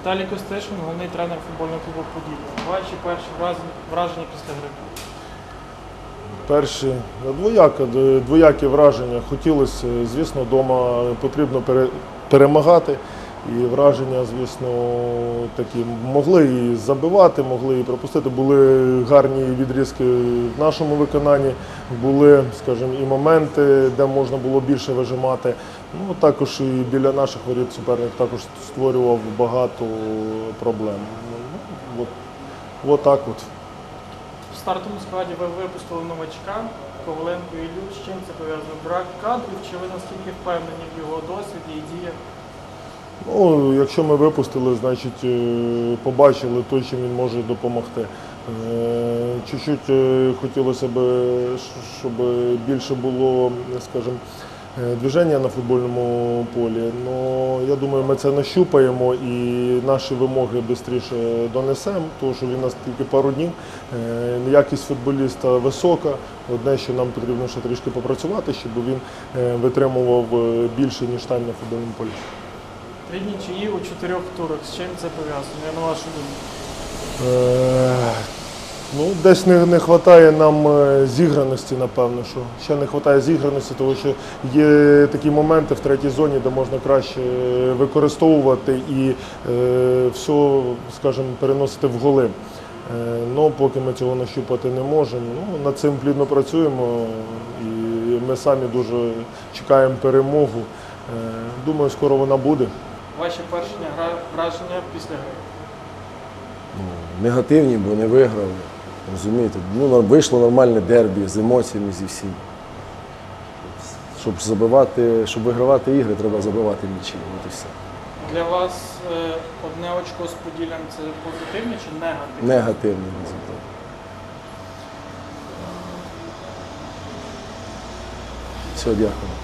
Віталій Костишин, головний тренер футбольного клубу Поділля. Ваші перші враження після гри. Перші двояке, двоякі враження. Хотілося, звісно, вдома потрібно перемагати. І враження, звісно, такі могли і забивати, могли і пропустити. Були гарні відрізки в нашому виконанні, були, скажімо, і моменти, де можна було більше вижимати. Ну, також і біля наших воріт суперник також створював багато проблем. Ну, от, от так от. В стартовому складі ви випустили новачка Коваленко Ілю. З чим це пов'язано? Брак кадрів, чи ви наскільки впевнені в його досвіді і діях? Ну, якщо ми випустили, значить е, побачили те, чим він може допомогти. Е, Чуть-чуть е, хотілося б, щоб більше було, скажімо, движення на футбольному полі. Ну, я думаю, ми це нащупаємо і наші вимоги швидше донесемо, тому що він у нас тільки пару днів. Якість футболіста висока. Одне, що нам потрібно ще трішки попрацювати, щоб він витримував більше, ніж тайм на футбольному полі. Три нічиї у чотирьох турах. З чим це пов'язано? Я на вашу думку. Е, Ну, десь не, не вистачає нам е, зіграності, напевно, що ще не вистачає зіграності, тому що є такі моменти в третій зоні, де можна краще е, використовувати і е, все, скажімо, переносити в голи. Е, ну, поки ми цього нащупати не можемо. Ну, над цим плідно працюємо і ми самі дуже чекаємо перемогу. Думаю, скоро вона буде. Ваші перші враження після гри. Ну, негативні, бо не виграли. Розумієте? Ну, вийшло нормальне дербі з емоціями, зі всім. Щоб забивати, щоб вигравати ігри, треба забивати м'ячі. От і все. Для вас е, одне очко з Поділлям це позитивне чи негативне? Негативний результат. Все, дякую.